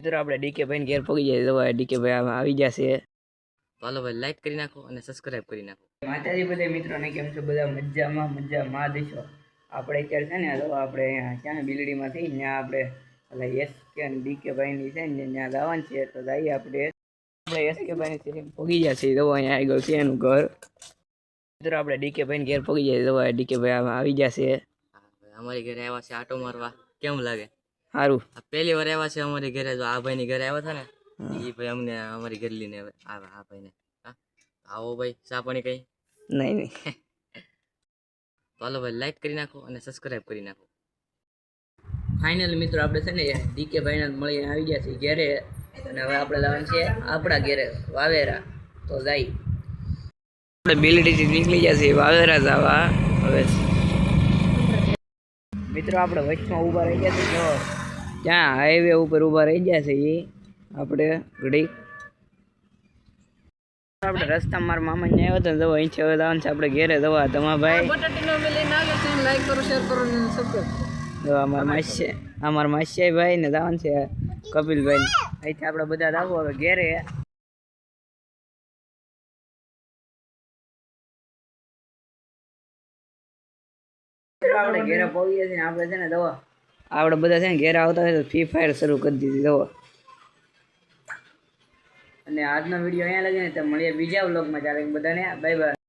મિત્રો આપણે ડીકે ભાઈને ઘેર પગી જાય તો ડીકે ભાઈ આવી જશે. ચાલો ભાઈ લાઈક કરી નાખો અને સબસ્ક્રાઇબ કરી નાખો. માતાજી બધા મિત્રોને કેમ છો? બધા મજામાં મજામાં. દેશો. આપણે અત્યારે છે ને તો આપણે અહીંયા ક્યાં બિલડીમાં થઈ ત્યાં આપણે એટલે એસ કે ડીકે ભાઈની છે ને ત્યાં જવાનું છે તો જઈએ આપણે. આપણે એસ કે ભાઈની છે પગી જશે તો અહીંયા આગળ છે એનું ઘર. મિત્રો આપણે ડીકે ભાઈને ઘેર પગી જાય તો ડીકે ભાઈ આવી જશે. અમારી ઘરે આવ્યા છે આટો મારવા. કેમ લાગે? સારું પેલી પહેલી વાર આવ્યા છે અમારી ઘરે જો આ ભાઈની ઘરે આવ્યા હતા ને એ ભાઈ અમને અમારી ઘરે લઈને આવે આ ભાઈ ભાઈને. આવો ભાઈ ચા પાણી કઈ? નહીં નહીં. ચાલો ભાઈ લાઈક કરી નાખો અને સબસ્ક્રાઇબ કરી નાખો. ફાઇનલ મિત્રો આપણે છે ને ડીકે ભાઈને મળીને આવી ગયા છે ઘેરે. અને હવે આપણે લાવવાનું છે આપણા ઘેરે વાવેરા. તો જાય. આપણે બિલડીથી નીકળી ગયા છે વાવેરા જવા હવે મિત્રો આપણે વચમાં ઊભા રહી ગયા છે જો ત્યાં હાઈવે ઉપર ઊભા રહી ગયા છે એ આપણે ઘડી. આપણે રસ્તા મારા મામા ને આવ્યો હતો ને જવા અહીંથી હવે લાવવાનું છે. આપણે ઘેરે જવા. તમારા ભાઈ? જો અમારા માસી અમારા માસિયાઈ ભાઈ ને જવાનું છે કપિલભાઈ અહીંથી આપણે બધા જાવું. હવે ઘેરે આપણે ઘેરે પહોંચીએ છીએ આપણે છે ને દવા. આપણે બધા છે ને ઘેરા આવતા હોય તો ફ્રી ફાયર શરૂ કરી દીધી દવા. અને આજનો વીડિયો અહીંયા લગે ને તો મળીએ બીજા વ્લોગમાં ચાલે બધાને બાય બાય